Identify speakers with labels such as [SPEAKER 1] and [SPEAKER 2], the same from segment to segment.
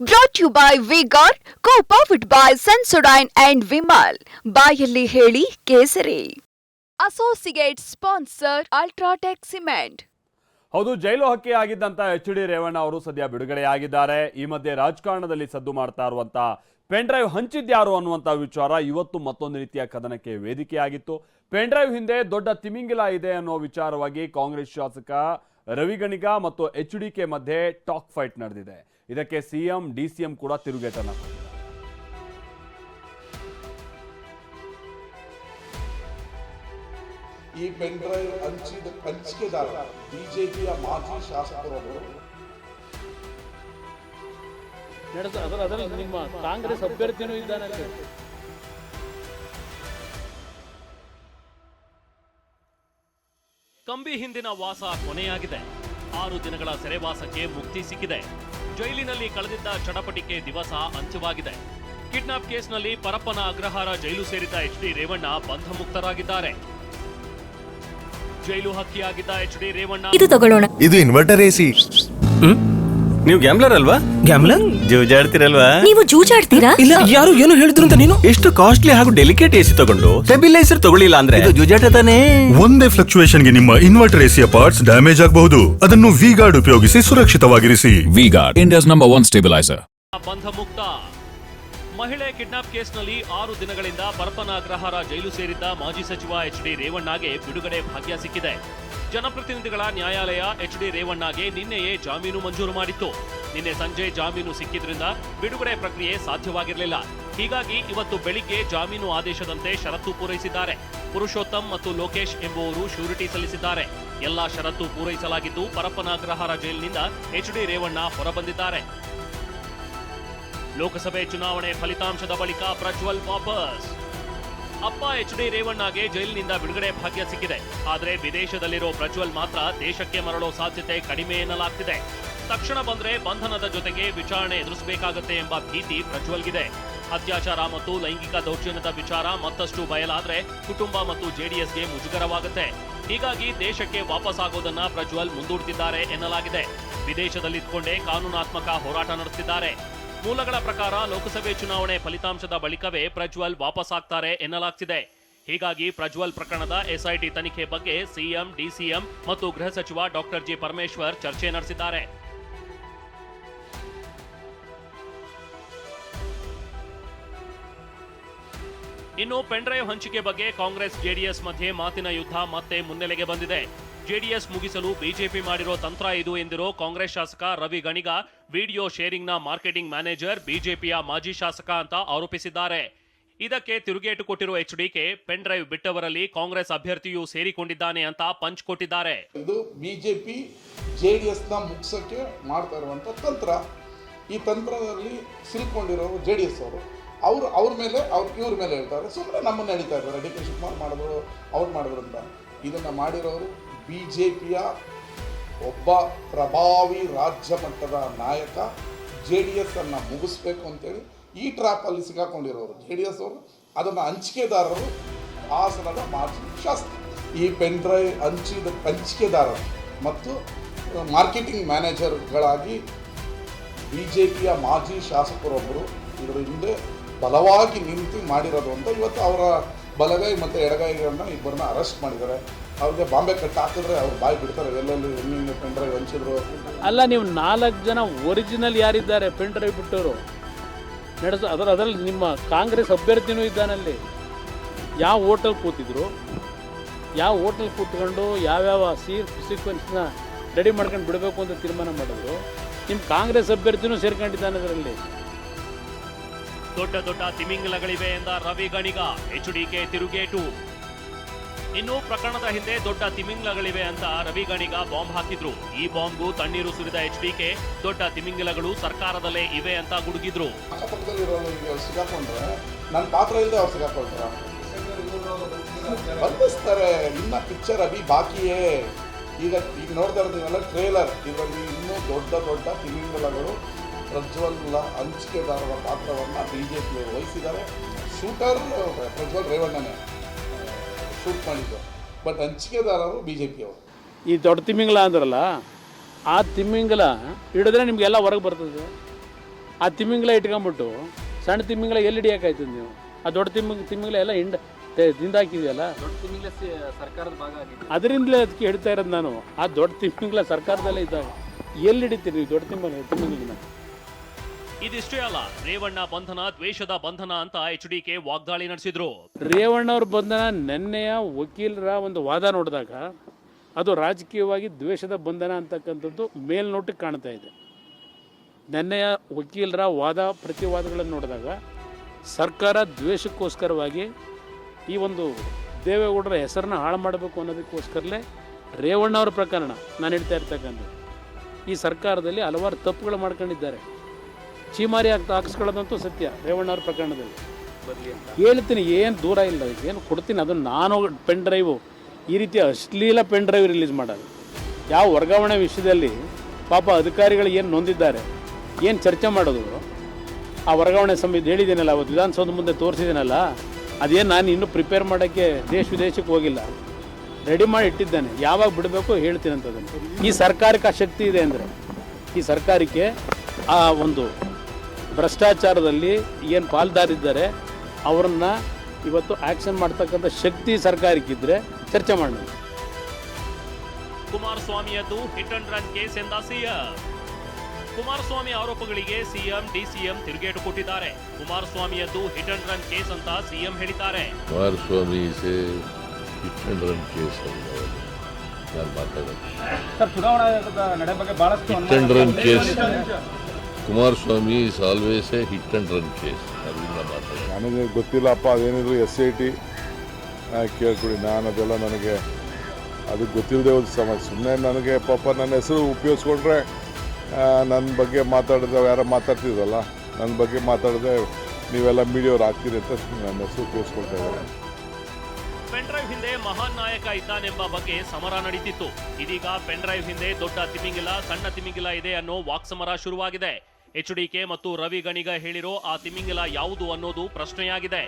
[SPEAKER 1] Brought you by V Guard co powered by Sensodyne and Vimal ಬಾಯಲ್ಲಿ ಹೇಳಿ ಕೇಸರಿ. Associate sponsor UltraTech cement
[SPEAKER 2] ಹೌದು ಜೈಲು ಹಕ್ಕಿ ಆಗಿದ್ದಂತ ಎಚ್ ಡಿ ರೇವಣ್ಣ ಅವರು ಸದ್ಯ ಬಿಡುಗಡೆಯಾಗಿದ್ದಾರೆ. ಈ ಮಧ್ಯೆ ರಾಜಕಾರಣದಲ್ಲಿ ಸದ್ದು ಮಾಡ್ತಾ ಇರುವಂತ ಪೆನ್ ಡ್ರೈವ್ ಹಂಚಿದ್ಯಾರು ಅನ್ನುವಂಥ ವಿಚಾರ ಇವತ್ತು ಮತ್ತೊಂದು ರೀತಿಯ ಕದನಕ್ಕೆ ವೇದಿಕೆಯಾಗಿತ್ತು. ಪೆನ್ ಡ್ರೈವ್ ಹಿಂದೆ ದೊಡ್ಡ ತಿಮಿಂಗಿಲ ಇದೆ ಅನ್ನೋ ವಿಚಾರವಾಗಿ ಕಾಂಗ್ರೆಸ್ ಶಾಸಕ ರವಿ ಗಣಿಗ ಮತ್ತು ಎಚ್ ಡಿ ಕೆ ಮಧ್ಯೆ ಟಾಕ್ ಫೈಟ್ ನಡೆದಿದೆ. ಇದಕ್ಕೆ ಸಿಎಂ ಡಿಸಿಎಂ ಕೂಡ ತಿರುಗೇತನ ಕೊಟ್ಟಿದ್ದಾರೆ
[SPEAKER 3] ಈ ಪೆನ್ ಡ್ರೈವ್ ಹಂಚಿದ ಹಂಚಿಕೆದಾರ ಬಿಜೆಪಿಯ ಮಾಜಿ ಶಾಸಕರೊಬ್ಬರು
[SPEAKER 4] ನಡೆಸ ಅದರ ಅದರಲ್ಲಿ ನಿಮ್ಮ ಕಾಂಗ್ರೆಸ್ ಅಭ್ಯರ್ಥಿನೂ ಇದ್ದಾನಲ್ಲಿ
[SPEAKER 5] ಕಂಬಿ ಹಿಂದಿನ ವಾಸ ಕೊನೆಯಾಗಿದೆ. ಆರು ದಿನಗಳ ಸೆರೆವಾಸಕ್ಕೆ ಮುಕ್ತಿ ಸಿಕ್ಕಿದೆ. ಜೈಲಿನಲ್ಲಿ ಕಳೆದಿದ್ದ ಚಟಪಟಿಕೆ ದಿವಸ ಅಂತ್ಯವಾಗಿದೆ. ಕಿಡ್ನಾಪ್ ಕೇಸ್ನಲ್ಲಿ ಪರಪ್ಪನ ಅಗ್ರಹಾರ ಜೈಲು ಸೇರಿದ ಎಚ್ ಡಿ ರೇವಣ್ಣ ಬಂಧಮುಕ್ತರಾಗಿದ್ದಾರೆ. ಜೈಲು ಹಕ್ಕಿಯಾಗಿದ್ದ ಎಚ್ ಡಿ ರೇವಣ್ಣ
[SPEAKER 6] ಇದು ತಗೊಳ್ಳೋಣ.
[SPEAKER 7] ಇದು ಇನ್ವರ್ಟರ್ ಎಸಿ
[SPEAKER 8] ನೀವು ಗ್ಯಾಮ್ಲರ್ ಅಲ್ವಾ? ಗ್ಯಾಮ್ಲರ್ ಜೂಜಾಡ್ತಿರಲ್ವಾ?
[SPEAKER 6] ನೀವು ಜೂಜಾಡ್ತೀರಾ?
[SPEAKER 8] ಇಲ್ಲ ಯಾರು ಏನು ಹೇಳಿದ್ರು ಅಂತ ನೀನು? ಎಷ್ಟು ಕಾಸ್ಟ್ಲಿ ಹಾಗೂ ಡೆಲಿಕೇಟ್ ಎಸಿ ತಗೊಂಡು ಸ್ಟೆಬಿಲೈಸರ್ ತಗೊಳ್ಳಿಲ್ಲ ಅಂದ್ರೆ? ಇದು ಜೂಜಾಟ ತಾನೇ?
[SPEAKER 7] ಒಂದೇ ಫ್ಲಕ್ಚುಯೇಷನ್ಗೆ ನಿಮ್ಮ ಇನ್ವರ್ಟರ್ ಎಸಿಯ ಪಾರ್ಟ್ಸ್ ಡ್ಯಾಮೇಜ್ ಆಗಬಹುದು. ಅದನ್ನು ವಿ ಗಾರ್ಡ್ ಉಪಯೋಗಿಸಿ ಸುರಕ್ಷಿತವಾಗಿರಿಸಿ.
[SPEAKER 9] V Guard India's number one
[SPEAKER 5] stabilizer ಬಂಧ ಮುಕ್ತ ಮಹಿಳೆ ಕಿಡ್ನಾಪ್ ಕೇಸ್ನಲ್ಲಿ ಆರು ದಿನಗಳಿಂದ ಪರಪ್ಪನ ಅಗ್ರಹಾರ ಜೈಲು ಸೇರಿದ್ದ ಮಾಜಿ ಸಚಿವ ಎಚ್ ಡಿ ರೇವಣ್ಣಗೆ ಬಿಡುಗಡೆ ಭಾಗ್ಯ ಸಿಕ್ಕಿದೆ. ಜನಪ್ರತಿನಿಧಿಗಳ ನ್ಯಾಯಾಲಯ ಎಚ್ ಡಿ ರೇವಣ್ಣಗೆ ನಿನ್ನೆಯೇ ಜಾಮೀನು ಮಂಜೂರು ಮಾಡಿತ್ತು. ನಿನ್ನೆ ಸಂಜೆ ಜಾಮೀನು ಸಿಕ್ಕಿದ್ರಿಂದ ಬಿಡುಗಡೆ ಪ್ರಕ್ರಿಯೆ ಸಾಧ್ಯವಾಗಿರಲಿಲ್ಲ. ಹೀಗಾಗಿ ಇವತ್ತು ಬೆಳಿಗ್ಗೆ ಜಾಮೀನು ಆದೇಶದಂತೆ ಷರತ್ತು ಪೂರೈಸಿದ್ದಾರೆ. ಪುರುಷೋತ್ತಮ್ ಮತ್ತು ಲೋಕೇಶ್ ಎಂಬುವರು ಶ್ಯೂರಿಟಿ ಸಲ್ಲಿಸಿದ್ದಾರೆ. ಎಲ್ಲಾ ಷರತ್ತು ಪೂರೈಸಲಾಗಿದ್ದು ಪರಪ್ಪನ ಅಗ್ರಹಾರ ಜೈಲಿನಿಂದ ಎಚ್ ಡಿ ರೇವಣ್ಣ ಹೊರಬಂದಿದ್ದಾರೆ. ಲೋಕಸಭೆ ಚುನಾವಣೆ ಫಲಿತಾಂಶದ ಬಳಿಕ ಪ್ರಜ್ವಲ್ ವಾಪಸ್. ಅಪ್ಪ ಎಚ್ ಡಿ ರೇವಣ್ಣಗೆ ಜೈಲಿನಿಂದ ಬಿಡುಗಡೆ ಭಾಗ್ಯ ಸಿಕ್ಕಿದೆ. ಆದರೆ ವಿದೇಶದಲ್ಲಿರೋ ಪ್ರಜ್ವಲ್ ಮಾತ್ರ ದೇಶಕ್ಕೆ ಮರಳೋ ಸಾಧ್ಯತೆ ಕಡಿಮೆ ಎನ್ನಲಾಗ್ತಿದೆ. ತಕ್ಷಣ ಬಂದ್ರೆ ಬಂಧನದ ಜೊತೆಗೆ ವಿಚಾರಣೆ ಎದುರಿಸಬೇಕಾಗತ್ತೆ ಎಂಬ ಭೀತಿ ಪ್ರಜ್ವಲ್ಗಿದೆ. ಅತ್ಯಾಚಾರ ಮತ್ತು ಲೈಂಗಿಕ ದೌರ್ಜನ್ಯದ ವಿಚಾರ ಮತ್ತಷ್ಟು ಬಯಲಾದ್ರೆ ಕುಟುಂಬ ಮತ್ತು ಜೆಡಿಎಸ್ಗೆ ಮುಜುಗರವಾಗುತ್ತೆ. ಹೀಗಾಗಿ ದೇಶಕ್ಕೆ ವಾಪಸ್ ಆಗೋದನ್ನ ಪ್ರಜ್ವಲ್ ಮುಂದೂಡ್ತಿದ್ದಾರೆ ಎನ್ನಲಾಗಿದೆ. ವಿದೇಶದಲ್ಲಿದ್ದುಕೊಂಡೇ ಕಾನೂನಾತ್ಮಕ ಹೋರಾಟ ನಡೆಸಿದ್ದಾರೆ ಮೂಲಗಳ ಪ್ರಕಾರ ಲೋಕಸಭೆ ಚುನಾವಣೆ ಫಲಿತಾಂಶದ ಬಳಿಕವೇ ಪ್ರಜ್ವಲ್ ವಾಪಸ್ ಆಗ್ತಾರೆ ಎನ್ನಲಾಗ್ತಿದೆ. ಹೀಗಾಗಿ ಪ್ರಜ್ವಲ್ ಪ್ರಕರಣದ ಎಸ್ಐಟಿ ತನಿಖೆ ಬಗ್ಗೆ ಸಿಎಂ, ಡಿಸಿಎಂ ಮತ್ತು ಗೃಹ ಸಚಿವ ಡಾಕ್ಟರ್ ಜಿ ಪರಮೇಶ್ವರ್ ಚರ್ಚೆ ನಡೆಸಿದ್ದಾರೆ. ಇನ್ನು ಪೆನ್ಡ್ರೈವ್ ಹಂಚಿಕೆ ಬಗ್ಗೆ ಕಾಂಗ್ರೆಸ್ ಜೆಡಿಎಸ್ ಮಧ್ಯೆ ಮಾತಿನ ಯುದ್ಧ ಮತ್ತೆ ಮುನ್ನೆಲೆಗೆ ಬಂದಿದೆ. ಜೆಡಿಎಸ್ ಮುಗಿಸಲು ಬಿಜೆಪಿ ಮಾಡಿರೋ ತಂತ್ರ ಇದು ಎಂದಿರೋ ಕಾಂಗ್ರೆಸ್ ಶಾಸಕ ರವಿ ಗಣಿಗ, ವಿಡಿಯೋ ಶೇರಿಂಗ್ನ ಮಾರ್ಕೆಟಿಂಗ್ ಮ್ಯಾನೇಜರ್ ಬಿಜೆಪಿಯ ಮಾಜಿ ಶಾಸಕ ಅಂತ ಆರೋಪಿಸಿದ್ದಾರೆ. ಇದಕ್ಕೆ ತಿರುಗೇಟು ಕೊಟ್ಟಿರೋ ಎಚ್ಡಿಕೆ ಪೆನ್ ಡ್ರೈವ್ ಬಿಟ್ಟವರಲ್ಲಿ ಕಾಂಗ್ರೆಸ್ ಅಭ್ಯರ್ಥಿಯು ಸೇರಿಕೊಂಡಿದ್ದಾನೆ ಅಂತ ಪಂಚ್ ಕೊಟ್ಟಿದ್ದಾರೆ.
[SPEAKER 3] ಇದು ಬಿಜೆಪಿ ಜೆ ಡಿ ಎಸ್ನ ಮುಗ್ಸೋಕ್ಕೆ ಮಾಡ್ತಾ ಇರುವಂಥ ತಂತ್ರ. ಈ ತಂತ್ರದಲ್ಲಿ ಸಿಲ್ಕೊಂಡಿರೋರು ಜೆಡಿಎಸ್ ಅವರು. ಅವರು, ಅವ್ರ ಮೇಲೆ, ಅವ್ರು, ಇವ್ರ ಮೇಲೆ ಹೇಳ್ತಾರೆ. ಸುಮ್ಮನೆ ನಮ್ಮನ್ನು ಹೇಳ್ತಾ ಇದ್ದಾರೆ. ಡಿ ಕೆ ಶಿವಕುಮಾರ್ ಮಾಡಿದ್ರು ಅವ್ರು ಮಾಡಿದ್ರು ಅಂತ. ಇದನ್ನು ಮಾಡಿರೋರು ಬಿ ಜೆ ಪಿಯ ಒಬ್ಬ ಪ್ರಭಾವಿ ರಾಜ್ಯ ಮಟ್ಟದ ನಾಯಕ ಜೆ ಡಿ ಎಸ್ ಅನ್ನು ಮುಗಿಸ್ಬೇಕು ಅಂತೇಳಿ ಈ ಟ್ರ್ಯಾಪಲ್ಲಿ ಸಿಗಾಕೊಂಡಿರೋರು ಜೆ ಡಿ ಎಸ್ ಅವರು ಅದನ್ನು ಹಂಚಿಕೆದಾರರು ಹಾಸನದ ಮಾಜಿ ಶಾಸಕ ಈ ಪೆನ್ ಡ್ರೈವ್ ಹಂಚಿದ, ಹಂಚಿಕೆದಾರರು ಮತ್ತು ಮಾರ್ಕೆಟಿಂಗ್ ಮ್ಯಾನೇಜರ್ಗಳಾಗಿ ಬಿ ಜೆ ಪಿಯ ಮಾಜಿ ಶಾಸಕರೊಬ್ಬರು ಇದರ ಹಿಂದೆ ಬಲವಾಗಿ ನಿಂತು ಮಾಡಿರೋದು ಅಂತ ಇವತ್ತು ಅವರ ಬಲಗೈ ಮತ್ತು ಎಡಗೈಗಳನ್ನ ಇಬ್ಬರನ್ನ ಅರೆಸ್ಟ್ ಮಾಡಿದ್ದಾರೆ. ಅವ್ರಿಗೆ ಬಾಂಬೆ ಕಟ್ ಹಾಕಿದ್ರೆ ಅವ್ರು ಬಾಯಿ ಬಿಡ್ತಾರೆ. ಎಲ್ಲೆಲ್ಲಿ ಪೆನ್ ಡ್ರೈವ್ ಹಂಚಿದ್ರು.
[SPEAKER 4] ಅಲ್ಲ, ನೀವು ನಾಲ್ಕು ಜನ ಒರಿಜಿನಲ್ ಯಾರಿದ್ದಾರೆ? Pen drive ಬಿಟ್ಟವರು. ನಡೆಸ, ಅದರ, ಅದರಲ್ಲಿ ನಿಮ್ಮ ಕಾಂಗ್ರೆಸ್ ಅಭ್ಯರ್ಥಿನೂ ಇದ್ದಾನಲ್ಲಿ ಯಾವ ಹೋಟೆಲ್ ಕೂತಿದ್ರು? ಯಾವ ಹೋಟೆಲ್ ಕೂತ್ಕೊಂಡು ಯಾವ್ಯಾವ ಸೀ ಸೀಕ್ವೆನ್ಸ್ನ ರೆಡಿ ಮಾಡ್ಕೊಂಡು ಬಿಡಬೇಕು ಅಂತ ತೀರ್ಮಾನ ಮಾಡಿದ್ರು? ನಿಮ್ಮ ಕಾಂಗ್ರೆಸ್ ಅಭ್ಯರ್ಥಿನೂ ಸೇರ್ಕೊಂಡಿದ್ದಾನೆ ಅದರಲ್ಲಿ.
[SPEAKER 5] ದೊಡ್ಡ ದೊಡ್ಡ ತಿಮಿಂಗಲಗಳಿವೆ ಎಂದ ರವಿ ಗಣಿಗ. ಎಚ್ಡಿಕೆ ತಿರುಗೇಟು. ಇನ್ನು ಪ್ರಕರಣದ ಹಿಂದೆ ದೊಡ್ಡ ತಿಮಿಂಗಲಗಳಿವೆ ಅಂತ ರವಿ ಗಣಿಗ ಬಾಂಬ್ ಹಾಕಿದ್ರು. ಈ ಬಾಂಬ್ಗೂ ತಣ್ಣೀರು ಸುರಿದ ಎಚ್ಡಿಕೆ ದೊಡ್ಡ ತಿಮಿಂಗಲಗಳು ಸರ್ಕಾರದಲ್ಲೇ ಇವೆ ಅಂತ ಗುಡುಗಿದ್ರು.
[SPEAKER 3] ನನ್ನ ಪಾತ್ರ ಇಲ್ಲದೆ ಅವ್ರು ನಿಮ್ಮ ಪಿಕ್ಚರ್ ಅಭಿ ಬಾಕಿಯೇ. ಈಗ ಈಗ ನೋಡ್ತಾ ಇರೋದಿಲ್ಲ ಟ್ರೇಲರ್ ಇದರಲ್ಲಿ ಇನ್ನೂ ದೊಡ್ಡ ದೊಡ್ಡ ತಿಮಿಂಗಲಗಳು ಪ್ರಜ್ವಲ್ ಹಂಚಿಕೆದಾರರ ಪಾತ್ರವನ್ನು ಬಿ ಜೆ ಪಿ ವಹಿಸಿದ್ದಾರೆ. ಶೂಟರ್ ಪ್ರಜ್ವಲ್ ರೇವಣ್ಣನೇ ಶೂಟ್ ಮಾಡಿದ್ದು. ಬಟ್ ಹಂಚಿಕೆದಾರರು ಬಿ ಜೆ ಪಿಯವರು
[SPEAKER 4] ಈ ದೊಡ್ಡ ತಿಮ್ಮಿಂಗಲ ಅಂದ್ರಲ್ಲ ಆ ತಿಮ್ಮಿಂಗಲ ಹಿಡಿದ್ರೆ ನಿಮಗೆಲ್ಲ ಹೊರಗೆ ಬರ್ತದೆ. ಆ ತಿಮ್ಮಿಂಗಲ ಇಟ್ಕೊಂಬಿಟ್ಟು ಸಣ್ಣ ತಿಮ್ಮಿಂಗಲ ಎಲ್ಲಿ ಹಿಡಿಯೋಕ್ಕಾಯ್ತದೆ ನೀವು? ಆ ದೊಡ್ಡ ತಿಮ್ಮಿಂಗ್ ತಿಮ್ಮಿಂಗಲ ಎಲ್ಲ ಹಿಂಡ ತಿಂದಾಕಿದೆಯಲ್ಲ ಅದರಿಂದಲೇ ಅದಕ್ಕೆ ಹೇಳ್ತಾ ಇರೋದು ನಾನು. ಆ ದೊಡ್ಡ ತಿಮ್ಮಿಂಗಲ ಸರ್ಕಾರದಲ್ಲೇ ಇದ್ದಾಗ ಎಲ್ಲಿ ಹಿಡಿತೀರಿ ನೀವು ದೊಡ್ಡ ತಿಮ್ಮ ತಿಮ್ಮಿಂಗ್ಲನ್ನ
[SPEAKER 5] ಇದಿಷ್ಟೇ ಅಲ್ಲ, ರೇವಣ್ಣ ಬಂಧನ, ದ್ವೇಷದ ಬಂಧನ ಅಂತ ಎಚ್ ಡಿ ಕೆ ವಾಗ್ದಾಳಿ ನಡೆಸಿದ್ರು.
[SPEAKER 4] ರೇವಣ್ಣ ಅವ್ರ ಬಂಧನ ನೆನ್ನೆಯ ವಕೀಲರ ಒಂದು ವಾದ ನೋಡಿದಾಗ ಅದು ರಾಜಕೀಯವಾಗಿ ದ್ವೇಷದ ಬಂಧನ ಅಂತಕ್ಕಂಥದ್ದು ಮೇಲ್ನೋಟಕ್ಕೆ ಕಾಣ್ತಾ ಇದೆ. ನೆನ್ನೆಯ ವಕೀಲರ ವಾದ ಪ್ರತಿವಾದಗಳನ್ನು ನೋಡಿದಾಗ ಸರ್ಕಾರ ದ್ವೇಷಕ್ಕೋಸ್ಕರವಾಗಿ ಈ ಒಂದು ದೇವೇಗೌಡರ ಹೆಸರನ್ನ ಹಾಳು ಮಾಡಬೇಕು ಅನ್ನೋದಕ್ಕೋಸ್ಕರಲೇ ಅವರ ಪ್ರಕರಣ ನಾನು ಹೇಳ್ತಾ ಇರ್ತಕ್ಕಂಥದ್ದು. ಈ ಸರ್ಕಾರದಲ್ಲಿ ಹಲವಾರು ತಪ್ಪುಗಳು ಮಾಡ್ಕೊಂಡಿದ್ದಾರೆ. ಚೀಮಾರಿ ಆಗ್ತಾ ಹಾಕಿಸ್ಕೊಳ್ಳೋದಂತೂ ಸತ್ಯ ರೇವಣ್ಣವ್ರ ಪ್ರಕರಣದಲ್ಲಿ. ಹೇಳ್ತೀನಿ ಏನು ದೂರ ಇಲ್ಲ ಏನು ಕೊಡ್ತೀನಿ ಅದನ್ನು ನಾನು ಪೆನ್ ಡ್ರೈವು ಈ ರೀತಿ ಅಶ್ಲೀಲ ಪೆನ್ ಡ್ರೈವ್ ರಿಲೀಸ್ ಮಾಡೋದು. ಯಾವ ವರ್ಗಾವಣೆ ವಿಷಯದಲ್ಲಿ ಪಾಪ ಅಧಿಕಾರಿಗಳು ಏನು ನೊಂದಿದ್ದಾರೆ ಏನು ಚರ್ಚೆ ಮಾಡೋದು? ಆ ವರ್ಗಾವಣೆ ಸಮಿತಿ ಹೇಳಿದ್ದೀನಲ್ಲ ಅವತ್ತು ವಿಧಾನಸೌಧ ಮುಂದೆ ತೋರಿಸಿದ್ದೀನಲ್ಲ ಅದೇನು ನಾನು ಇನ್ನೂ ಪ್ರಿಪೇರ್ ಮಾಡೋಕ್ಕೆ ದೇಶ ವಿದೇಶಕ್ಕೆ ಹೋಗಿಲ್ಲ. ರೆಡಿ ಮಾಡಿ ಇಟ್ಟಿದ್ದೇನೆ ಯಾವಾಗ ಬಿಡಬೇಕು ಹೇಳ್ತೀನಿ ಅಂತದನ್ನು. ಈ ಸರ್ಕಾರಕ್ಕೆ ಆ ಶಕ್ತಿ ಇದೆ ಅಂದರೆ ಈ ಸರ್ಕಾರಕ್ಕೆ ಆ ಒಂದು ಭ್ರಷ್ಟಾಚಾರದಲ್ಲಿ ಏನು ಪಾಲ್ದಾರಿದ್ದಾರೆ ಅವರನ್ನ ಇವತ್ತು ಆ್ಯಕ್ಷನ್ ಮಾಡ್ತಕ್ಕಂಥ ಶಕ್ತಿ ಸರ್ಕಾರಕ್ಕಿದ್ರೆ ಚರ್ಚೆ ಮಾಡೋಣ.
[SPEAKER 5] ಕುಮಾರಸ್ವಾಮಿಯದ್ದು ಹಿಟ್ ಅಂಡ್ ರನ್ ಕೇಸ್ ಎಂದ ಸಿಎಂ ಕುಮಾರಸ್ವಾಮಿ ಆರೋಪಗಳಿಗೆ ಸಿಎಂ ಡಿಸಿಎಂ ತಿರುಗೇಟು ಕೊಟ್ಟಿದ್ದಾರೆ. ಕುಮಾರಸ್ವಾಮಿಯದ್ದು ಹಿಟ್ ಅಂಡ್ ರನ್ ಕೇಸ್ ಅಂತ ಸಿಎಂ ಹೇಳಿದ್ದಾರೆ.
[SPEAKER 6] ಕುಮಾರಸ್ವಾಮಿ ಸೆ ಹಿಟ್ ಅಂಡ್ ರನ್ ಕೇಸ್ ನಾನು ಮಾತಾಡೋದು. Hit and run case Kumaraswamy is always a hit and run case. ಅದರಿಂದ ಮಾತಾಡಿ.
[SPEAKER 3] ನನಗೆ ಗೊತ್ತಿಲ್ಲಪ್ಪ ಅದೇನಿದ್ರು ಎಸ್ ಐ ಟಿ ಕೇಳ್ಕೊಡಿ. ನಾನು ಅದೆಲ್ಲ ನನಗೆ ಅದು ಗೊತ್ತಿಲ್ಲದೆ ಒಂದು ಸಮಸ್ಯೆ ಸುಮ್ಮನೆ ನನಗೆ ಪಾಪ ನನ್ನ ಹೆಸರು ಉಪಯೋಗಿಸ್ಕೊಂಡ್ರೆ ನನ್ನ ಬಗ್ಗೆ ಮಾತಾಡಿದ್ರೆ ಯಾರೋ ಮಾತಾಡ್ತಿದ್ರಲ್ಲ ನನ್ನ ಬಗ್ಗೆ ಮಾತಾಡಿದ್ರೆ ನೀವೆಲ್ಲ ಮೀಡಿಯವ್ರು ಹಾಕ್ತೀರಿ ಅಂತ ನನ್ನ ಹೆಸರು ಉಪಯೋಗಿಸ್ಕೊಳ್ತಾ ಇದ್ದಾರೆ.
[SPEAKER 5] ಪೆನ್ ಡ್ರೈವ್ ಹಿಂದೆ ಮಹಾನ್ ನಾಯಕ ಇದ್ದಾನೆಂಬ ಬಗ್ಗೆ ಸಮರ ನಡೀತಿತ್ತು. ಇದೀಗ ಪೆನ್ ಡ್ರೈವ್ ಹಿಂದೆ ದೊಡ್ಡ ತಿಮಿಂಗಿಲ ಸಣ್ಣ ತಿಮಿಂಗಿಲ ಇದೆ ಅನ್ನೋ ವಾಕ್ಸಮರ ಶುರುವಾಗಿದೆ. ಎಚ್ ಡಿಕೆ ಮತ್ತು ರವಿ ಗಣಿಗ ಹೇಳಿರೋ ಆ ತಿಮಿಂಗಿಲ ಯಾವುದು ಅನ್ನೋದು ಪ್ರಶ್ನೆಯಾಗಿದೆ.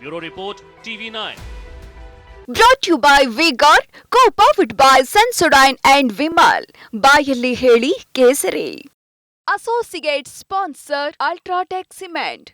[SPEAKER 5] Bureau report, TV nine.
[SPEAKER 1] Brought you by V Guard co powered by Sensodyne and Vimal ಬಾಯಲ್ಲಿ ಹೇಳಿ ಕೇಸರಿ. Associate sponsor UltraTech cement